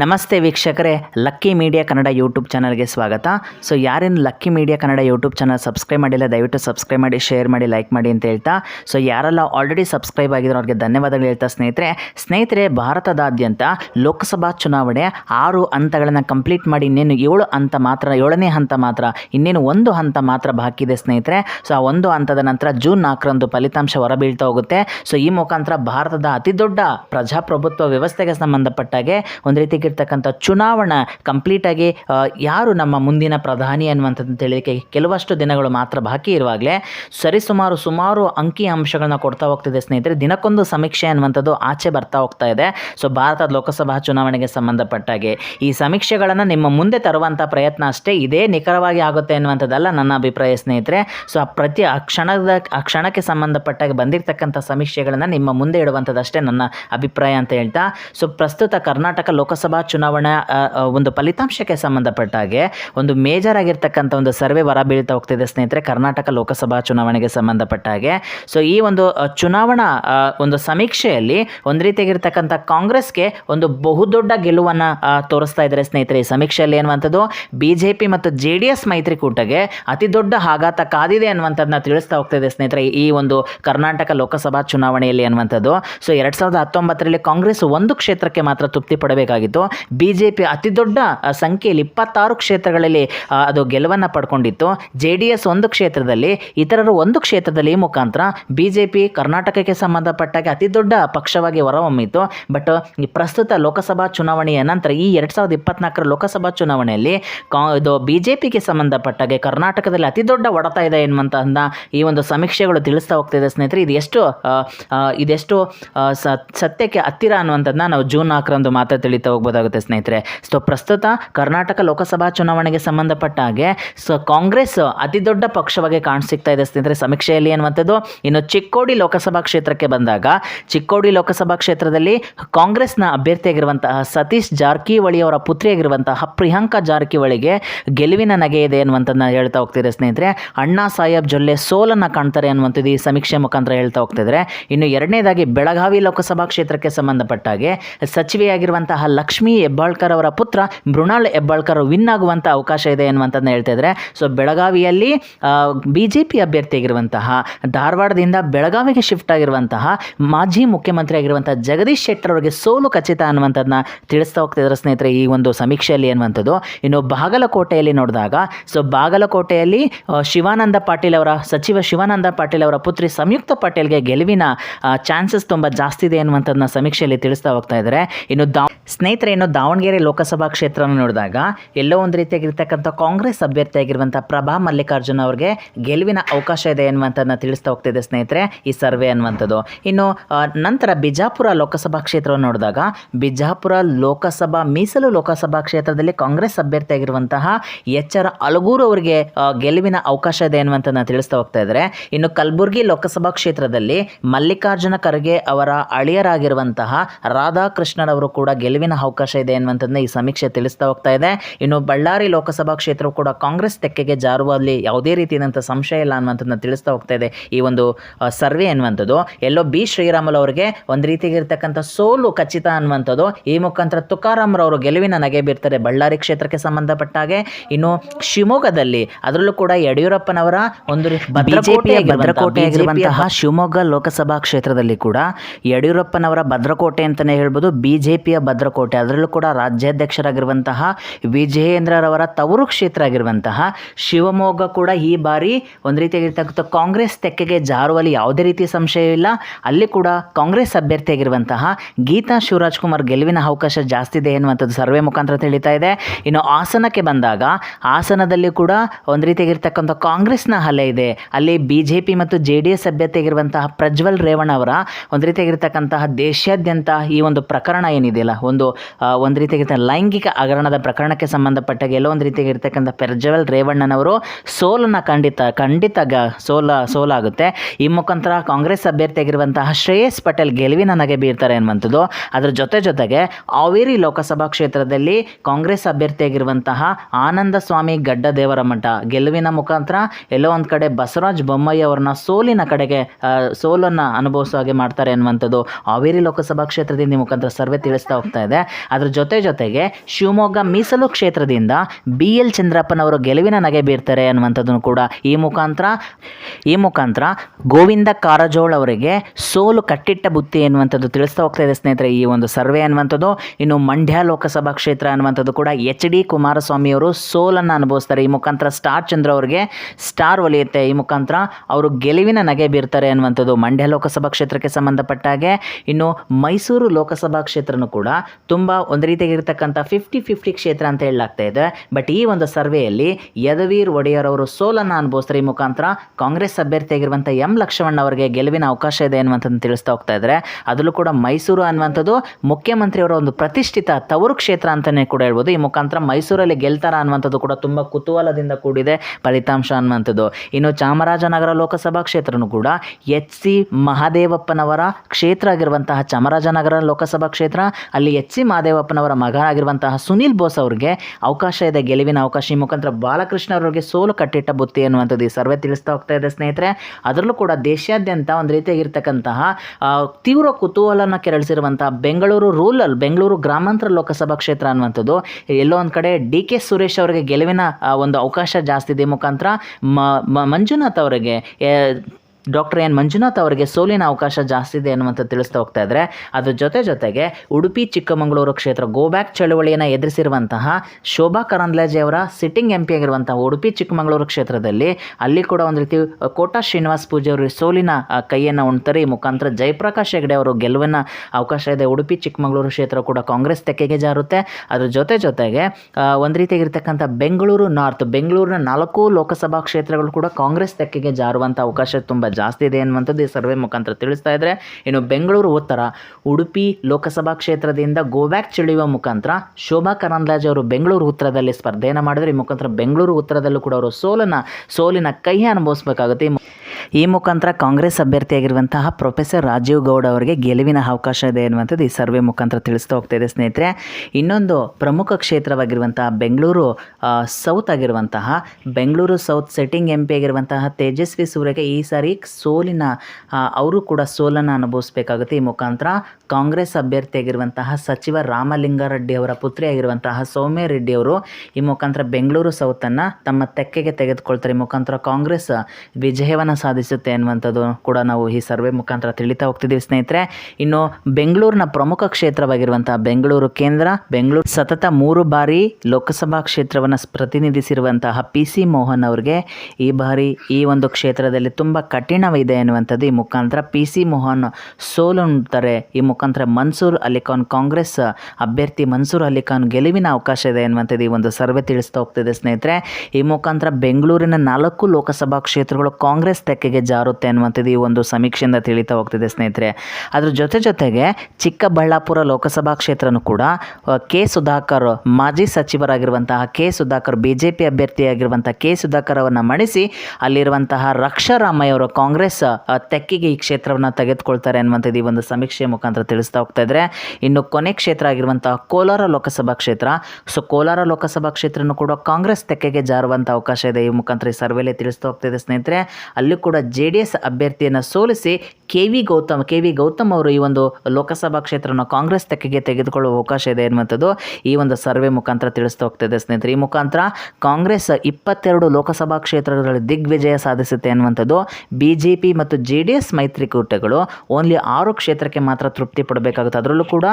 ನಮಸ್ತೆ ವೀಕ್ಷಕರೇ, lucky media Kannada YouTube ಚಾನಲ್ಗೆ ಸ್ವಾಗತ. So, ಯಾರೇನು lucky media Kannada YouTube channel subscribe ಮಾಡಿಲ್ಲ, ದಯವಿಟ್ಟು ಸಬ್ಸ್ಕ್ರೈಬ್ ಮಾಡಿ, ಶೇರ್ ಮಾಡಿ, ಲೈಕ್ ಮಾಡಿ ಅಂತ ಹೇಳ್ತಾ. ಸೊ, ಯಾರೆಲ್ಲ ಆಲ್ರೆಡಿ ಸಬ್ಸ್ಕ್ರೈಬ್ ಆಗಿದ್ರು ಅವ್ರಿಗೆ ಧನ್ಯವಾದಗಳು ಹೇಳ್ತಾ ಸ್ನೇಹಿತರೆ. ಸ್ನೇಹಿತರೆ, ಭಾರತದಾದ್ಯಂತ ಲೋಕಸಭಾ ಚುನಾವಣೆ ಆರು ಹಂತಗಳನ್ನು ಕಂಪ್ಲೀಟ್ ಮಾಡಿ, ಇನ್ನೇನು ಏಳು ಹಂತ ಮಾತ್ರ, ಏಳನೇ ಹಂತ ಮಾತ್ರ, ಇನ್ನೇನು ಒಂದು ಹಂತ ಮಾತ್ರ ಬಾಕಿ ಇದೆ ಸ್ನೇಹಿತರೆ. ಸೊ, ಆ ಒಂದು ಹಂತದ ನಂತರ ಜೂನ್ ನಾಲ್ಕರಂದು ಫಲಿತಾಂಶ ಹೊರಬೀಳ್ತಾ ಹೋಗುತ್ತೆ. ಸೊ, ಈ ಮುಖಾಂತರ ಭಾರತದ ಅತಿ ದೊಡ್ಡ ಪ್ರಜಾಪ್ರಭುತ್ವ ವ್ಯವಸ್ಥೆಗೆ ಸಂಬಂಧಪಟ್ಟಾಗೆ ಒಂದು ಚುನಾವಣಾ ಕಂಪ್ಲೀಟಾಗಿ ಯಾರು ನಮ್ಮ ಮುಂದಿನ ಪ್ರಧಾನಿ ಅನ್ನುವಂಥದ್ದು ತಿಳಿಯೋಕ್ಕೆ ಕೆಲವಷ್ಟು ದಿನಗಳು ಮಾತ್ರ ಬಾಕಿ ಇರುವಾಗಲೇ ಸರಿಸುಮಾರು ಸುಮಾರು ಅಂಕಿ ಅಂಶಗಳನ್ನ ಕೊಡ್ತಾ ಹೋಗ್ತಿದೆ ಸ್ನೇಹಿತರೆ. ದಿನಕ್ಕೊಂದು ಸಮೀಕ್ಷೆ ಅನ್ನುವಂಥದ್ದು ಆಚೆ ಬರ್ತಾ ಹೋಗ್ತಾ ಇದೆ. ಸೊ ಭಾರತದ ಲೋಕಸಭಾ ಚುನಾವಣೆಗೆ ಸಂಬಂಧಪಟ್ಟಾಗೆ ಈ ಸಮೀಕ್ಷೆಗಳನ್ನು ನಿಮ್ಮ ಮುಂದೆ ತರುವಂಥ ಪ್ರಯತ್ನ ಅಷ್ಟೇ ಇದೇ ನಿಖರವಾಗಿ ಆಗುತ್ತೆ ಅನ್ನುವಂಥದ್ದಲ್ಲ ನನ್ನ ಅಭಿಪ್ರಾಯ ಸ್ನೇಹಿತರೆ. ಸೊ ಆ ಪ್ರತಿ, ಆ ಕ್ಷಣದ, ಆ ಕ್ಷಣಕ್ಕೆ ಸಂಬಂಧಪಟ್ಟಾಗ ಬಂದಿರತಕ್ಕಂಥ ಸಮೀಕ್ಷೆಗಳನ್ನು ನಿಮ್ಮ ಮುಂದೆ ಇಡುವಂಥದ್ದಷ್ಟೇ ನನ್ನ ಅಭಿಪ್ರಾಯ ಅಂತ ಹೇಳ್ತಾ. ಸೊ ಪ್ರಸ್ತುತ ಕರ್ನಾಟಕ ಲೋಕಸಭಾ ಚುನಾವಣಾ ಆ, ಆ, ಒಂದು ಫಲಿತಾಂಶಕ್ಕೆ ಸಂಬಂಧಪಟ್ಟ ಹಾಗೆ ಒಂದು ಮೇಜರ್ ಆಗಿರ್ತಕ್ಕಂಥ ಒಂದು ಸರ್ವೆ ಹೊರ ಬೀಳ್ತಾ ಹೋಗ್ತಿದೆ ಸ್ನೇಹಿತರೆ ಕರ್ನಾಟಕ ಲೋಕಸಭಾ ಚುನಾವಣೆಗೆ ಸಂಬಂಧಪಟ್ಟ ಹಾಗೆ. ಸೊ ಈ ಒಂದು ಚುನಾವಣಾ ಒಂದು ಸಮೀಕ್ಷೆಯಲ್ಲಿ ಒಂದು ರೀತಿಯಾಗಿರ್ತಕ್ಕಂಥ ಕಾಂಗ್ರೆಸ್ಗೆ ಒಂದು ಬಹುದೊಡ್ಡ ಗೆಲುವನ್ನು ತೋರಿಸ್ತಾ ಇದ್ದಾರೆ ಸ್ನೇಹಿತರೆ. ಈ ಸಮೀಕ್ಷೆಯಲ್ಲಿ ಅನ್ನುವಂಥದ್ದು ಬಿ ಜೆ ಪಿ ಮತ್ತು ಜೆ ಡಿ ಎಸ್ ಮೈತ್ರಿಕೂಟಗೆ ಅತಿ ದೊಡ್ಡ ಆಘಾತ ಕಾದಿದೆ ಅನ್ನುವಂಥದ್ದನ್ನ ತಿಳಿಸ್ತಾ ಹೋಗ್ತಿದೆ ಸ್ನೇಹಿತರೆ ಈ ಒಂದು ಕರ್ನಾಟಕ ಲೋಕಸಭಾ ಚುನಾವಣೆಯಲ್ಲಿ ಅನ್ನುವಂಥದ್ದು ಸೊ ಎರಡು ಸಾವಿರದ ಹತ್ತೊಂಬತ್ತರಲ್ಲಿ ಕಾಂಗ್ರೆಸ್ ಒಂದು ಕ್ಷೇತ್ರಕ್ಕೆ ಮಾತ್ರ ತೃಪ್ತಿ ಪಡಬೇಕಾಗಿತ್ತು. ಬಿ ಜೆ ಪಿ ಅತಿ ದೊಡ್ಡ ಸಂಖ್ಯೆಯಲ್ಲಿ ಇಪ್ಪತ್ತಾರು ಕ್ಷೇತ್ರಗಳಲ್ಲಿ ಅದು ಗೆಲುವನ್ನು ಪಡ್ಕೊಂಡಿತ್ತು. ಜೆ ಡಿ ಎಸ್ ಒಂದು ಕ್ಷೇತ್ರದಲ್ಲಿ, ಇತರರು ಒಂದು ಕ್ಷೇತ್ರದಲ್ಲಿ ಮುಖಾಂತರ ಬಿ ಜೆ ಪಿ ಕರ್ನಾಟಕಕ್ಕೆ ಸಂಬಂಧಪಟ್ಟಾಗೆ ಅತಿ ದೊಡ್ಡ ಪಕ್ಷವಾಗಿ ಹೊರಹೊಮ್ಮಿತ್ತು. ಬಟ್, ಈ ಪ್ರಸ್ತುತ ಲೋಕಸಭಾ ಚುನಾವಣೆಯ ನಂತರ ಈ ಎರಡು ಸಾವಿರದ ಇಪ್ಪತ್ನಾಲ್ಕರ ಲೋಕಸಭಾ ಚುನಾವಣೆಯಲ್ಲಿ, ಕಾ, ಇದು ಬಿ ಜೆ ಪಿಗೆ ಸಂಬಂಧಪಟ್ಟಾಗೆ ಕರ್ನಾಟಕದಲ್ಲಿ ಅತಿ ದೊಡ್ಡ ಹೊಡೆತ ಇದೆ ಈ ಒಂದು ಸಮೀಕ್ಷೆಗಳು ತಿಳಿಸ್ತಾ ಹೋಗ್ತಿದೆ ಸ್ನೇಹಿತರೆ. ಇದು ಎಷ್ಟು ಇದೆಷ್ಟು ಸತ್ಯಕ್ಕೆ ಹತ್ತಿರ ಅನ್ನುವಂಥದ್ದನ್ನ ನಾವು ಜೂನ್ ನಾಲ್ಕರಂದು ಮಾತ್ರ ತಿಳಿತಾ ಹೋಗ್ಬೋದಾಗುತ್ತೆ ಸ್ನೇಹಿತರೆ. ಸೊ ಪ್ರಸ್ತುತ ಕರ್ನಾಟಕ ಲೋಕಸಭಾ ಚುನಾವಣೆಗೆ ಸಂಬಂಧಪಟ್ಟ ಹಾಗೆ, ಸೊ, ಕಾಂಗ್ರೆಸ್ ಅತಿ ದೊಡ್ಡ ಪಕ್ಷವಾಗಿ ಕಾಣಿಸ್ತಾ ಇದೆ ಸ್ನೇಹಿತರೆ, ಸಮೀಕ್ಷೆಯಲ್ಲಿ ಅನ್ನುವಂಥದ್ದು ಇನ್ನು ಚಿಕ್ಕೋಡಿ ಲೋಕಸಭಾ ಕ್ಷೇತ್ರಕ್ಕೆ ಬಂದಾಗ, ಚಿಕ್ಕೋಡಿ ಲೋಕಸಭಾ ಕ್ಷೇತ್ರದಲ್ಲಿ ಕಾಂಗ್ರೆಸ್ನ ಅಭ್ಯರ್ಥಿಯಾಗಿರುವಂತಹ ಸತೀಶ್ ಜಾರಕಿಹೊಳಿ ಅವರ ಪುತ್ರಿಯಾಗಿರುವಂತಹ ಪ್ರಿಯಾಂಕಾ ಜಾರಕಿಹೊಳಿಗೆ ಗೆಲುವಿನ ನಗೆ ಇದೆ ಅನ್ನುವಂಥದ್ದನ್ನ ಹೇಳ್ತಾ ಹೋಗ್ತಿದ್ದಾರೆ ಸ್ನೇಹಿತರೆ. ಅಣ್ಣಾ ಸಾಹೇಬ್ ಜೊಲ್ಲೆ ಸೋಲನ್ನು ಕಾಣ್ತಾರೆ ಅನ್ನುವಂಥದ್ದು ಈ ಸಮೀಕ್ಷೆ ಮುಖಾಂತರ ಹೇಳ್ತಾ ಹೋಗ್ತಿದ್ರೆ. ಇನ್ನು ಎರಡನೇದಾಗಿ ಬೆಳಗಾವಿ ಲೋಕಸಭಾ ಕ್ಷೇತ್ರಕ್ಕೆ ಸಂಬಂಧಪಟ್ಟಾಗೆ ಸಚಿವೆಯಾಗಿರುವಂತಹ ಲಕ್ಷ್ಮೀ ಹೆಬ್ಬಾಳ್ಕರ್ ಅವರ ಪುತ್ರ ಮೃಣಾಲ್ ಹೆಬ್ಬಾಳ್ಕರ್ ವಿನ್ ಆಗುವಂಥ ಅವಕಾಶ ಇದೆ ಅನ್ನುವಂಥದ್ದನ್ನ ಹೇಳ್ತಾ ಇದ್ದಾರೆ ಸೊ ಬೆಳಗಾವಿಯಲ್ಲಿ ಬಿ ಜೆ ಪಿ ಅಭ್ಯರ್ಥಿಯಾಗಿರುವಂತಹ, ಧಾರವಾಡದಿಂದ ಬೆಳಗಾವಿಗೆ ಶಿಫ್ಟ್ ಆಗಿರುವಂತಹ, ಮಾಜಿ ಮುಖ್ಯಮಂತ್ರಿ ಆಗಿರುವಂಥ ಜಗದೀಶ್ ಶೆಟ್ಟರ್ ಅವರಿಗೆ ಸೋಲು ಖಚಿತ ಅನ್ನುವಂಥದ್ದನ್ನ ತಿಳಿಸ್ತಾ ಹೋಗ್ತಿದ್ದಾರೆ ಸ್ನೇಹಿತರೆ ಈ ಒಂದು ಸಮೀಕ್ಷೆಯಲ್ಲಿ ಅನ್ನುವಂಥದ್ದು ಇನ್ನು ಬಾಗಲಕೋಟೆಯಲ್ಲಿ ನೋಡಿದಾಗ ಸೊ ಬಾಗಲಕೋಟೆಯಲ್ಲಿ ಶಿವಾನಂದ ಪಾಟೀಲ್ ಅವರ ಸಚಿವ ಶಿವಾನಂದ ಪಾಟೀಲ್ ಅವರ ಪುತ್ರಿ ಸಂಯುಕ್ತ ಪಾಟೀಲ್ಗೆ ಗೆಲುವಿನ ಚಾನ್ಸಸ್ ತುಂಬ ಜಾಸ್ತಿ ಇದೆ ಅನ್ನುವಂಥದ್ದನ್ನ ಸಮೀಕ್ಷೆಯಲ್ಲಿ ತಿಳಿಸ್ತಾ ಹೋಗ್ತಾ ಇದ್ದಾರೆ ಇನ್ನು ದಾ ಸ್ನೇಹಿತರೆ ಇನ್ನು ದಾವಣಗೆರೆ ಲೋಕಸಭಾ ಕ್ಷೇತ್ರವನ್ನು ನೋಡಿದಾಗ ಎಲ್ಲೋ ಒಂದು ರೀತಿಯಾಗಿರ್ತಕ್ಕಂಥ ಕಾಂಗ್ರೆಸ್ ಅಭ್ಯರ್ಥಿಯಾಗಿರುವಂಥ ಪ್ರಭಾ ಮಲ್ಲಿಕಾರ್ಜುನ ಅವರಿಗೆ ಗೆಲುವಿನ ಅವಕಾಶ ಇದೆ ಅನ್ನುವಂಥದ್ದನ್ನ ತಿಳಿಸ್ತಾ ಹೋಗ್ತಿದೆ ಸ್ನೇಹಿತರೆ ಈ ಸರ್ವೆ ಅನ್ನುವಂಥದ್ದು. ಇನ್ನು ನಂತರ ಬಿಜಾಪುರ ಲೋಕಸಭಾ ಕ್ಷೇತ್ರವನ್ನು ನೋಡಿದಾಗ ಬಿಜಾಪುರ ಲೋಕಸಭಾ, ಮೀಸಲು ಲೋಕಸಭಾ ಕ್ಷೇತ್ರದಲ್ಲಿ ಕಾಂಗ್ರೆಸ್ ಅಭ್ಯರ್ಥಿಯಾಗಿರುವಂತಹ ಎಚ್ ಆರ್ ಅಲಗೂರು ಅವರಿಗೆ ಗೆಲುವಿನ ಅವಕಾಶ ಇದೆ ಅನ್ನುವಂಥದ್ದನ್ನ ತಿಳಿಸ್ತಾ ಹೋಗ್ತಾ ಇದ್ದಾರೆ. ಇನ್ನು ಕಲಬುರಗಿ ಲೋಕಸಭಾ ಕ್ಷೇತ್ರದಲ್ಲಿ ಮಲ್ಲಿಕಾರ್ಜುನ ಖರ್ಗೆ ಅವರ ಅಳಿಯರಾಗಿರುವಂತಹ ರಾಧಾಕೃಷ್ಣರವರು ಕೂಡ ಗೆಲುವಿನ ಇದೆ ಅನ್ನುವಂಥದ್ದನ್ನ ಈ ಸಮೀಕ್ಷೆ ತಿಳಿಸ್ತಾ ಹೋಗ್ತಾ ಇದೆ. ಇನ್ನು ಬಳ್ಳಾರಿ ಲೋಕಸಭಾ ಕ್ಷೇತ್ರವು ಕೂಡ ಕಾಂಗ್ರೆಸ್ ತೆಕ್ಕೆಗೆ ಜಾರುವಲ್ಲಿ ಯಾವುದೇ ರೀತಿಯಾದಂಥ ಸಂಶಯ ಇಲ್ಲ ಅನ್ನುವಂಥದ್ದನ್ನ ತಿಳಿಸ್ತಾ ಹೋಗ್ತಾ ಇದೆ ಈ ಒಂದು ಸರ್ವೆ ಅನ್ನುವಂಥದ್ದು. ಎಲ್ಲೋ ಬಿ. ಶ್ರೀರಾಮುಲು ಅವರಿಗೆ ಒಂದು ರೀತಿಯಾಗಿರ್ತಕ್ಕಂಥ ಸೋಲು ಖಚಿತ ಅನ್ನುವಂಥದ್ದು. ಈ ಮುಖಾಂತರ ತುಕಾರಾಮ್ರವರು ಗೆಲುವಿನ ನಗೆ ಬೀರ್ತಾರೆ ಬಳ್ಳಾರಿ ಕ್ಷೇತ್ರಕ್ಕೆ ಸಂಬಂಧಪಟ್ಟ ಹಾಗೆ. ಇನ್ನು ಶಿವಮೊಗ್ಗದಲ್ಲಿ ಅದರಲ್ಲೂ ಕೂಡ ಯಡಿಯೂರಪ್ಪನವರ ಒಂದು ಭದ್ರಕೋಟೆ ಭದ್ರಕೋಟೆ ಆಗಿರುವಂತಹ ಶಿವಮೊಗ್ಗ ಲೋಕಸಭಾ ಕ್ಷೇತ್ರದಲ್ಲಿ ಕೂಡ ಯಡಿಯೂರಪ್ಪನವರ ಭದ್ರಕೋಟೆ ಅಂತಲೇ ಹೇಳ್ಬೋದು ಬಿಜೆಪಿಯ ಭದ್ರಕೋಟೆ. ಅದರಲ್ಲೂ ಕೂಡ ರಾಜ್ಯಾಧ್ಯಕ್ಷರಾಗಿರುವಂತಹ ವಿಜಯೇಂದ್ರರವರ ತವರು ಕ್ಷೇತ್ರ ಆಗಿರುವಂತಹ ಶಿವಮೊಗ್ಗ ಕೂಡ ಈ ಬಾರಿ ಒಂದು ರೀತಿಯಾಗಿರ್ತಕ್ಕಂಥ ಕಾಂಗ್ರೆಸ್ ತೆಕ್ಕೆಗೆ ಜಾರುವಲ್ಲಿ ಯಾವುದೇ ರೀತಿಯ ಸಂಶಯವಿಲ್ಲ ಅಲ್ಲಿ ಕೂಡ ಕಾಂಗ್ರೆಸ್ ಅಭ್ಯರ್ಥಿಯಾಗಿರುವಂತಹ ಗೀತಾ ಶಿವರಾಜ್ಕುಮಾರ್ ಗೆಲುವಿನ ಅವಕಾಶ ಜಾಸ್ತಿ ಇದೆ ಎನ್ನುವಂಥದ್ದು ಸರ್ವೆ ಮುಖಾಂತರ ತಿಳಿತಾ ಇದೆ. ಇನ್ನು ಹಾಸನಕ್ಕೆ ಬಂದಾಗ ಹಾಸನದಲ್ಲಿ ಕೂಡ ಒಂದು ರೀತಿಯಾಗಿರ್ತಕ್ಕಂಥ ಕಾಂಗ್ರೆಸ್ನ ಹಲೆ ಇದೆ. ಅಲ್ಲಿ ಬಿ ಜೆ ಪಿ ಮತ್ತು ಜೆ ಡಿ ಎಸ್ ಅಭ್ಯರ್ಥಿಯಾಗಿರುವಂತಹ ಪ್ರಜ್ವಲ್ ರೇವಣ್ಣ ಅವರ ಒಂದು ರೀತಿಯಾಗಿರ್ತಕ್ಕಂತಹ ದೇಶಾದ್ಯಂತ ಈ ಒಂದು ಪ್ರಕರಣ ಏನಿದೆಯಲ್ಲ, ಒಂದು ಒಂದು ರೀತಿಯಾಗಿ ಲೈಂಗಿಕ ಹಗರಣದ ಪ್ರಕರಣಕ್ಕೆ ಸಂಬಂಧಪಟ್ಟಾಗ ಎಲ್ಲೋ ಒಂದು ರೀತಿಯಾಗಿರ್ತಕ್ಕಂಥ ಪೆರ್ಜವಲ್ ರೇವಣ್ಣನವರು ಸೋಲನ್ನು ಖಂಡಿತ ಖಂಡಿತ ಗ, ಸೋಲ, ಸೋಲಾಗುತ್ತೆ. ಈ ಮುಖಾಂತರ ಕಾಂಗ್ರೆಸ್ ಅಭ್ಯರ್ಥಿಯಾಗಿರುವಂತಹ ಶ್ರೇಯಸ್ ಪಟೇಲ್ ಗೆಲುವಿನ ನಗೆ ಬೀರ್ತಾರೆ ಅನ್ನುವಂಥದ್ದು ಅದರ ಜೊತೆ ಜೊತೆಗೆ ಹಾವೇರಿ ಲೋಕಸಭಾ ಕ್ಷೇತ್ರದಲ್ಲಿ ಕಾಂಗ್ರೆಸ್ ಅಭ್ಯರ್ಥಿಯಾಗಿರುವಂತಹ ಆನಂದ ಸ್ವಾಮಿ ಗಡ್ಡ ದೇವರ ಮಠ ಗೆಲುವಿನ ಮುಖಾಂತರ ಎಲ್ಲೋ ಒಂದು ಕಡೆ ಬಸವರಾಜ ಬೊಮ್ಮಾಯಿ ಅವರನ್ನ ಸೋಲಿನ ಕಡೆಗೆ ಸೋಲನ್ನು ಅನುಭವಿಸೋ ಹಾಗೆ ಮಾಡ್ತಾರೆ ಅನ್ನುವಂಥದ್ದು ಹಾವೇರಿ ಲೋಕಸಭಾ ಕ್ಷೇತ್ರದಿಂದ ಈ ಮುಖಾಂತರ ಸರ್ವೆ ತಿಳಿಸ್ತಾ ಹೋಗ್ತಾ ಇದೆ. ಅದ್ರ ಜೊತೆ ಜೊತೆಗೆ ಶಿವಮೊಗ್ಗ ಮೀಸಲು ಕ್ಷೇತ್ರದಿಂದ ಬಿ ಎಲ್ ಚಂದ್ರಪ್ಪನವರು ಗೆಲುವಿನ ನಗೆ ಬೀರ್ತಾರೆ ಅನ್ನುವಂಥದ್ದನ್ನು ಕೂಡ ಈ ಮುಖಾಂತರ ಈ ಮುಖಾಂತರ ಗೋವಿಂದ ಕಾರಜೋಳ್ ಅವರಿಗೆ ಸೋಲು ಕಟ್ಟಿಟ್ಟ ಬುತ್ತಿ ಎನ್ನುವಂಥದ್ದು ತಿಳಿಸ್ತಾ ಹೋಗ್ತಾ ಇದೆ ಸ್ನೇಹಿತರೆ ಈ ಒಂದು ಸರ್ವೆ ಅನ್ನುವಂಥದ್ದು. ಇನ್ನು ಮಂಡ್ಯ ಲೋಕಸಭಾ ಕ್ಷೇತ್ರ ಅನ್ನುವಂಥದ್ದು ಕೂಡ ಎಚ್ ಡಿ ಕುಮಾರಸ್ವಾಮಿ ಅವರು ಸೋಲನ್ನು ಅನುಭವಿಸ್ತಾರೆ. ಈ ಮುಖಾಂತರ ಸ್ಟಾರ್ ಚಂದ್ರ ಅವರಿಗೆ ಸ್ಟಾರ್ ಒಲಿಯುತ್ತೆ. ಈ ಮುಖಾಂತರ ಅವರು ಗೆಲುವಿನ ನಗೆ ಬೀರ್ತಾರೆ ಅನ್ನುವಂಥದ್ದು ಮಂಡ್ಯ ಲೋಕಸಭಾ ಕ್ಷೇತ್ರಕ್ಕೆ ಸಂಬಂಧಪಟ್ಟ ಹಾಗೆ ಇನ್ನು ಮೈಸೂರು ಲೋಕಸಭಾ ಕ್ಷೇತ್ರನೂ ಕೂಡ ತುಂಬ ಒಂದು ರೀತಿಯಾಗಿರ್ತಕ್ಕಂಥ ಫಿಫ್ಟಿ ಫಿಫ್ಟಿ ಕ್ಷೇತ್ರ ಅಂತ ಹೇಳಲಾಗ್ತಾ ಇದೆ. ಬಟ್ ಈ ಒಂದು ಸರ್ವೆಯಲ್ಲಿ ಯದವೀರ್ ಒಡೆಯರ್ ಅವರು ಸೋಲನ್ನು ಅನುಭವಿಸ್ತಾರೆ. ಈ ಮುಖಾಂತರ ಕಾಂಗ್ರೆಸ್ ಅಭ್ಯರ್ಥಿಯಾಗಿರುವಂಥ ಎಂ ಲಕ್ಷ್ಮಣ್ ಅವರಿಗೆ ಗೆಲುವಿನ ಅವಕಾಶ ಇದೆ ಅನ್ನುವಂಥದ್ದು ತಿಳಿಸ್ತಾ ಹೋಗ್ತಾ ಇದ್ದಾರೆ. ಅದರಲ್ಲೂ ಕೂಡ ಮೈಸೂರು ಅನ್ನುವಂಥದ್ದು ಮುಖ್ಯಮಂತ್ರಿಯವರ ಒಂದು ಪ್ರತಿಷ್ಠಿತ ತವರು ಕ್ಷೇತ್ರ ಅಂತಲೇ ಕೂಡ ಹೇಳ್ಬೋದು. ಈ ಮುಖಾಂತರ ಮೈಸೂರಲ್ಲಿ ಗೆಲ್ತಾರ ಅನ್ನುವಂಥದ್ದು ಕೂಡ ತುಂಬ ಕುತೂಹಲದಿಂದ ಕೂಡಿದೆ ಫಲಿತಾಂಶ ಅನ್ನುವಂಥದ್ದು. ಇನ್ನು ಚಾಮರಾಜನಗರ ಲೋಕಸಭಾ ಕ್ಷೇತ್ರನೂ ಕೂಡ ಎಚ್ ಸಿ ಮಹಾದೇವಪ್ಪನವರ ಕ್ಷೇತ್ರ ಆಗಿರುವಂತಹ ಚಾಮರಾಜನಗರ ಲೋಕಸಭಾ ಕ್ಷೇತ್ರ, ಅಲ್ಲಿ ಎಚ್ ಸಿ ಮಹಾದೇವಪ್ಪನವರ ಮಗನಾಗಿರುವಂತಹ ಸುನೀಲ್ ಬೋಸ್ ಅವರಿಗೆ ಅವಕಾಶ ಇದೆ. ಗೆಲುವಿನ ಅವಕಾಶ. ಈ ಮುಖಾಂತರ ಬಾಲಕೃಷ್ಣ ಅವರಿಗೆ ಸೋಲು ಕಟ್ಟಿಟ್ಟ ಬುತ್ತಿ ಅನ್ನುವಂಥದ್ದು ಈ ಸರ್ವೆ ತಿಳಿಸ್ತಾ ಹೋಗ್ತಾ ಇದೆ ಸ್ನೇಹಿತರೆ. ಅದರಲ್ಲೂ ಕೂಡ ದೇಶಾದ್ಯಂತ ಒಂದು ರೀತಿಯಾಗಿರ್ತಕ್ಕಂತಹ ತೀವ್ರ ಕುತೂಹಲನ ಕೆರಳಿಸಿರುವಂತಹ ಬೆಂಗಳೂರು ರೂರಲ್, ಬೆಂಗಳೂರು ಗ್ರಾಮಾಂತರ ಲೋಕಸಭಾ ಕ್ಷೇತ್ರ ಅನ್ನುವಂಥದ್ದು. ಎಲ್ಲೋ ಒಂದು ಕಡೆ ಡಿ ಕೆ ಸುರೇಶ್ ಅವರಿಗೆ ಗೆಲುವಿನ ಒಂದು ಅವಕಾಶ ಜಾಸ್ತಿ ಇದೆ. ಮುಖಾಂತರ ಮಂಜುನಾಥ್ ಅವರಿಗೆ ಡಾಕ್ಟರ್ ಎನ್ ಮಂಜುನಾಥ್ ಅವರಿಗೆ ಸೋಲಿನ ಅವಕಾಶ ಜಾಸ್ತಿ ಇದೆ ಅನ್ನುವಂಥ ತಿಳಿಸ್ತಾ ಹೋಗ್ತಾ ಇದ್ದರೆ ಅದ್ರ ಜೊತೆ ಜೊತೆಗೆ ಉಡುಪಿ, ಚಿಕ್ಕಮಗಳೂರು ಕ್ಷೇತ್ರ ಗೋಬ್ಯಾಕ್ ಚಳುವಳಿಯನ್ನು ಎದುರಿಸಿರುವಂತಹ ಶೋಭಾ ಕರಂದ್ಲಾಜೆ ಅವರ ಸಿಟ್ಟಿಂಗ್ ಎಂ ಪಿ ಆಗಿರುವಂತಹ ಉಡುಪಿ, ಚಿಕ್ಕಮಗಳೂರು ಕ್ಷೇತ್ರದಲ್ಲಿ ಅಲ್ಲಿ ಕೂಡ ಒಂದು ರೀತಿ ಕೋಟಾ ಶ್ರೀನಿವಾಸ್ ಪೂಜೆ ಅವರು ಸೋಲಿನ ಕೈಯನ್ನು ಉಣ್ತಾರೆ. ಈ ಮುಖಾಂತರ ಜಯಪ್ರಕಾಶ್ ಹೆಗಡೆ ಅವರು ಗೆಲುವಿನ ಅವಕಾಶ ಇದೆ. ಉಡುಪಿ, ಚಿಕ್ಕಮಗಳೂರು ಕ್ಷೇತ್ರ ಕೂಡ ಕಾಂಗ್ರೆಸ್ ತೆಕ್ಕೆಗೆ ಜಾರುತ್ತೆ. ಅದ್ರ ಜೊತೆ ಜೊತೆಗೆ ಒಂದು ರೀತಿಯಾಗಿರ್ತಕ್ಕಂಥ ಬೆಂಗಳೂರು ನಾರ್ತ್, ಬೆಂಗಳೂರಿನ ನಾಲ್ಕು ಲೋಕಸಭಾ ಕ್ಷೇತ್ರಗಳು ಕೂಡ ಕಾಂಗ್ರೆಸ್ ತೆಕ್ಕೆಗೆ ಜಾರುವಂಥ ಅವಕಾಶ ತುಂಬ ಜಾಸ್ತಿ ಇದೆ ಅನ್ನುವಂಥದ್ದು ಈ ಸರ್ವೆ ಮುಖಾಂತರ ತಿಳಿಸ್ತಾ ಇದ್ದಾರೆ ಇನ್ನು ಬೆಂಗಳೂರು ಉತ್ತರ, ಉಡುಪಿ ಲೋಕಸಭಾ ಕ್ಷೇತ್ರದಿಂದ ಗೋಬ್ಯಾಕ್ ಚೆಳಿಯುವ ಮುಖಾಂತರ ಶೋಭಾ ಕರಂದ್ಲಾಜೆ ಅವರು ಬೆಂಗಳೂರು ಉತ್ತರದಲ್ಲಿ ಸ್ಪರ್ಧೆಯನ್ನು ಮಾಡಿದರೆ. ಈ ಮುಖಾಂತರ ಬೆಂಗಳೂರು ಉತ್ತರದಲ್ಲೂ ಕೂಡ ಅವರು ಸೋಲನ್ನು, ಸೋಲಿನ ಕೈ ಅನುಭವಿಸಬೇಕಾಗುತ್ತೆ. ಈ ಮುಖಾಂತರ ಕಾಂಗ್ರೆಸ್ ಅಭ್ಯರ್ಥಿಯಾಗಿರುವಂತಹ ಪ್ರೊಫೆಸರ್ ರಾಜೀವ್ ಗೌಡ ಅವರಿಗೆ ಗೆಲುವಿನ ಅವಕಾಶ ಇದೆ ಅನ್ನುವಂಥದ್ದು ಈ ಸರ್ವೆ ಮುಖಾಂತರ ತಿಳಿಸ್ತಾ ಹೋಗ್ತಾ ಇದೆ ಸ್ನೇಹಿತರೆ. ಇನ್ನೊಂದು ಪ್ರಮುಖ ಕ್ಷೇತ್ರವಾಗಿರುವಂತಹ ಬೆಂಗಳೂರು ಸೌತ್ ಆಗಿರುವಂತಹ Bengaluru south sitting M P ಆಗಿರುವಂತಹ ತೇಜಸ್ವಿ ಸೂರ್ಯಗೆ ಈ ಸಾರಿ ಸೋಲಿನ ಅವರು ಕೂಡ ಸೋಲನ್ನು ಅನುಭವಿಸಬೇಕಾಗುತ್ತೆ. ಈ ಮುಖಾಂತರ ಕಾಂಗ್ರೆಸ್ ಅಭ್ಯರ್ಥಿಯಾಗಿರುವಂತಹ ಸಚಿವ ರಾಮಲಿಂಗಾರೆಡ್ಡಿ ಅವರ ಪುತ್ರಿಯಾಗಿರುವಂತಹ ಸೌಮ್ಯ ರೆಡ್ಡಿ ಅವರು ಈ ಮುಖಾಂತರ ಬೆಂಗಳೂರು ಸೌತನ್ನು ತಮ್ಮ ತೆಕ್ಕೆಗೆ ತೆಗೆದುಕೊಳ್ತಾರೆ. ಈ ಮುಖಾಂತರ ಕಾಂಗ್ರೆಸ್ ವಿಜಯವನ್ನು ಸಾಧಿಸುತ್ತೆ ಅನ್ನುವಂಥದ್ದು ಕೂಡ ನಾವು ಈ ಸರ್ವೆ ಮುಖಾಂತರ ತಿಳಿತಾ ಹೋಗ್ತಿದ್ದೀವಿ ಸ್ನೇಹಿತರೆ. ಇನ್ನು ಬೆಂಗಳೂರಿನ ಪ್ರಮುಖ ಕ್ಷೇತ್ರವಾಗಿರುವಂತಹ ಬೆಂಗಳೂರು ಕೇಂದ್ರ, ಬೆಂಗಳೂರು ಸತತ ಮೂರು ಬಾರಿ ಲೋಕಸಭಾ ಕ್ಷೇತ್ರವನ್ನು ಪ್ರತಿನಿಧಿಸಿರುವಂತಹ ಪಿ ಸಿ ಮೋಹನ್ ಅವರಿಗೆ ಈ ಬಾರಿ ಈ ಒಂದು ಕ್ಷೇತ್ರದಲ್ಲಿ ತುಂಬ ಕಠಿಣವಿದೆ ಎನ್ನುವಂಥದ್ದು ಈ ಮುಖಾಂತರ ಪಿ ಸಿ ಮೋಹನ್ ಸೋಲುಂತಾರೆ ಈ ಮುಖಾಂತರ ಮನ್ಸೂರ್ ಅಲಿಖಾನ್ ಕಾಂಗ್ರೆಸ್ ಅಭ್ಯರ್ಥಿ ಮನ್ಸೂರ್ ಅಲಿಖಾನ್ ಗೆಲುವಿನ ಅವಕಾಶ ಇದೆ ಎನ್ನುವಂಥದ್ದು ಈ ಒಂದು ಸರ್ವೆ ತಿಳಿಸ್ತಾ ಹೋಗ್ತಿದೆ ಸ್ನೇಹಿತರೆ. ಈ ಮುಖಾಂತರ ಬೆಂಗಳೂರಿನ ನಾಲ್ಕು ಲೋಕಸಭಾ ಕ್ಷೇತ್ರಗಳು ಕಾಂಗ್ರೆಸ್ ತೆಕ್ಕೆಗೆ ಜಾರುತ್ತೆ ಅನ್ನುವಂಥದ್ದು ಈ ಒಂದು ಸಮೀಕ್ಷೆಯಿಂದ ತಿಳಿತಾ ಹೋಗ್ತಿದೆ ಸ್ನೇಹಿತರೆ. ಅದ್ರ ಜೊತೆ ಜೊತೆಗೆ ಚಿಕ್ಕಬಳ್ಳಾಪುರ ಲೋಕಸಭಾ ಕ್ಷೇತ್ರನೂ ಕೂಡ ಕೆ ಸುಧಾಕರ್ ಮಾಜಿ ಸಚಿವರಾಗಿರುವಂತಹ K Sudhakar B J P ಅಭ್ಯರ್ಥಿಯಾಗಿರುವಂತಹ K Sudhakar ಅವರನ್ನು ಮಣಿಸಿ ಅಲ್ಲಿರುವಂತಹ ರಕ್ಷಾರಾಮಯ್ಯ ಅವರು ಕಾಂಗ್ರೆಸ್ ತೆಕ್ಕಿಗೆ ಈ ಕ್ಷೇತ್ರವನ್ನು ತೆಗೆದುಕೊಳ್ತಾರೆ ಅನ್ನುವಂಥದ್ದು ಈ ಒಂದು ಸಮೀಕ್ಷೆ ಮುಖಾಂತರ ತಿಳಿಸ್ತಾ ಹೋಗ್ತಾ ಇದ್ದಾರೆ ಇನ್ನು ಕೊನೆ ಕ್ಷೇತ್ರ ಆಗಿರುವಂತಹ ಕೋಲಾರ ಲೋಕಸಭಾ ಕ್ಷೇತ್ರ. ಸೊ, ಕೋಲಾರ ಲೋಕಸಭಾ ಕ್ಷೇತ್ರನೂ ಕೂಡ ಕಾಂಗ್ರೆಸ್ ತೆಕ್ಕೆಗೆ ಜಾರುವಂತಹ ಅವಕಾಶ ಇದೆ ಈ ಮುಖಾಂತರ ಈ ಸರ್ವೆಲೆ ತಿಳಿಸ್ತಾ ಹೋಗ್ತಿದೆ ಸ್ನೇಹಿತರೆ. ಅಲ್ಲಿ ಕೂಡ ಜೆ ಡಿ ಎಸ್ ಅಭ್ಯರ್ಥಿಯನ್ನು ಸೋಲಿಸಿ K V Gautam, K V Gautam ಅವರು ಈ ಒಂದು ಲೋಕಸಭಾ ಕ್ಷೇತ್ರವನ್ನು ಕಾಂಗ್ರೆಸ್ ತೆಕ್ಕೆಗೆ ತೆಗೆದುಕೊಳ್ಳುವ ಅವಕಾಶ ಇದೆ ಎನ್ನುವಂಥದ್ದು ಈ ಒಂದು ಸರ್ವೆ ಮುಖಾಂತರ ತಿಳಿಸ್ತಾ ಹೋಗ್ತಿದೆ ಸ್ನೇಹಿತರೆ. ಈ ಮುಖಾಂತರ ಕಾಂಗ್ರೆಸ್ ಇಪ್ಪತ್ತೆರಡು ಲೋಕಸಭಾ ಕ್ಷೇತ್ರಗಳಲ್ಲಿ ದಿಗ್ವಿಜಯ ಸಾಧಿಸುತ್ತೆ ಅನ್ನುವಂಥದ್ದು ಬಿ ಜೆ ಪಿ ಮತ್ತು ಜೆ ಡಿ ಎಸ್ ಮೈತ್ರಿಕೂಟಗಳು ಓನ್ಲಿ ಆರು ಕ್ಷೇತ್ರಕ್ಕೆ ಮಾತ್ರ ತೃಪ್ತಿ ಪಡಬೇಕಾಗುತ್ತೆ. ಅದರಲ್ಲೂ ಕೂಡ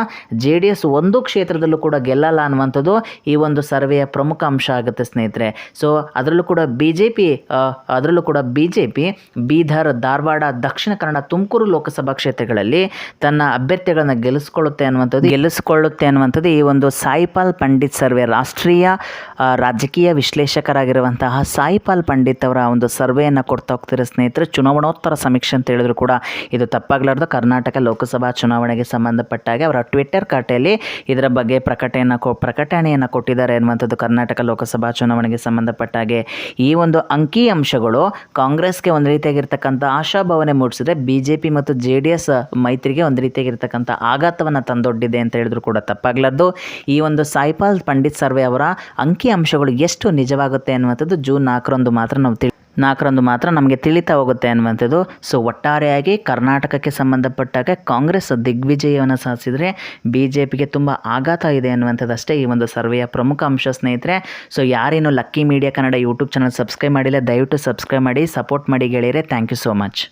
ಜೆ ಡಿ ಎಸ್ ಒಂದು ಕ್ಷೇತ್ರದಲ್ಲೂ ಕೂಡ ಗೆಲ್ಲಲ್ಲ ಅನ್ನುವಂಥದ್ದು ಈ ಒಂದು ಸರ್ವೆಯ ಪ್ರಮುಖ ಅಂಶ ಆಗುತ್ತೆ ಸ್ನೇಹಿತರೆ. ಸೊ ಅದರಲ್ಲೂ ಕೂಡ ಬಿ ಜೆ ಪಿ ಅದರಲ್ಲೂ ಕೂಡ B J P Bidar, Dharwad, Dakshina Kannada, Tumakuru Lok Sabha ಕ್ಷೇತ್ರಗಳಲ್ಲಿ ತನ್ನ ಅಭ್ಯರ್ಥಿಗಳನ್ನು ಗೆಲ್ಲಿಸ್ಕೊಳ್ಳುತ್ತೆ ಅನ್ನುವಂಥದ್ದು ಗೆಲ್ಲಿಸ್ಕೊಳ್ಳುತ್ತೆ ಅನ್ನುವಂಥದ್ದು ಈ ಒಂದು ಸಾಯಿಪಾಲ್ ಪಂಡಿತ್ ಸರ್ವೆ, ರಾಷ್ಟ್ರೀಯ ರಾಜಕೀಯ ವಿಶ್ಲೇಷಕರಾಗಿರುವಂತಹ ಸಾಯಿಪಾಲ್ ಪಂಡಿತ್ ಅವರ ಒಂದು ಸರ್ವೆಯನ್ನು ಕೊಡ್ತಾ ಹೋಗ್ತಿರೋ ಸ್ನೇಹಿತರೆ, ಚುನಾವಣೋತ್ತರ ಸಮೀಕ್ಷೆ ಅಂತ ಹೇಳಿದ್ರು ಕೂಡ ಇದು ತಪ್ಪಾಗಲಾರ್ದು. ಕರ್ನಾಟಕ ಲೋಕಸಭಾ ಚುನಾವಣೆಗೆ ಸಂಬಂಧಪಟ್ಟ ಹಾಗೆ ಅವರ ಟ್ವಿಟ್ಟರ್ ಖಾತೆಯಲ್ಲಿ ಇದರ ಬಗ್ಗೆ ಪ್ರಕಟಣೆಯನ್ನು ಕೊ, ಪ್ರಕಟಣೆಯನ್ನು ಕೊಟ್ಟಿದ್ದಾರೆ ಅನ್ನುವಂಥದ್ದು ಕರ್ನಾಟಕ ಲೋಕಸಭಾ ಚುನಾವಣೆಗೆ ಸಂಬಂಧಪಟ್ಟ ಹಾಗೆ. ಈ ಒಂದು ಅಂಕಿ ಅಂಶಗಳು ಕಾಂಗ್ರೆಸ್ಗೆ ಒಂದು ರೀತಿಯಾಗಿರ್ತಕ್ಕಂಥ ಆಶಾಭಾವನೆ ಮೂಡಿಸಿದ್ರೆ ಬಿ ಜೆ ಪಿ ಮತ್ತು ಜೆ ಡಿ ಎಸ್ ಮೈತ್ರಿಗೆ ಒಂದು ರೀತಿಯಾಗಿರ್ತಕ್ಕಂಥ ಆಘಾತವನ್ನು ತಂದೊಡ್ಡಿದೆ ಅಂತ ಹೇಳಿದ್ರು ಕೂಡ ತಪ್ಪಾಗಲಾರ್ದು. ಈ ಒಂದು ಸಾಯಿಪಾಲ್ ಪಂಡಿತ್ ಸರ್ವೆ ಅವರ ಅಂಕಿ ಅಂಶಗಳು ಎಷ್ಟು ನಿಜವಾಗುತ್ತೆ ಅನ್ನುವಂಥದ್ದು ಜೂನ್ ನಾಲ್ಕರಂದು ಮಾತ್ರ ನಾವು ತಿಳಿ ನಾಲ್ಕರಂದು ಮಾತ್ರ ನಮಗೆ ತಿಳಿತಾ ಹೋಗುತ್ತೆ ಅನ್ನುವಂಥದ್ದು. ಸೊ ಒಟ್ಟಾರೆಯಾಗಿ ಕರ್ನಾಟಕಕ್ಕೆ ಸಂಬಂಧಪಟ್ಟಾಗ ಕಾಂಗ್ರೆಸ್ ದಿಗ್ವಿಜಯವನ್ನು ಸಾಧಿಸಿದರೆ ಬಿ ಜೆ ಪಿಗೆ ತುಂಬ ಆಘಾತ ಇದೆ ಅನ್ನುವಂಥದ್ದಷ್ಟೇ ಈ ಒಂದು ಸರ್ವೆಯ ಪ್ರಮುಖ ಅಂಶ ಸ್ನೇಹಿತರೆ. So ಯಾರೇನು lucky media Kannada YouTube channel subscribe ಮಾಡಿಲ್ಲ, ದಯವಿಟ್ಟು ಸಬ್ಸ್ಕ್ರೈಬ್ ಮಾಡಿ, ಸಪೋರ್ಟ್ ಮಾಡಿ ಗೆಳೆಯರೆ. Thank you so much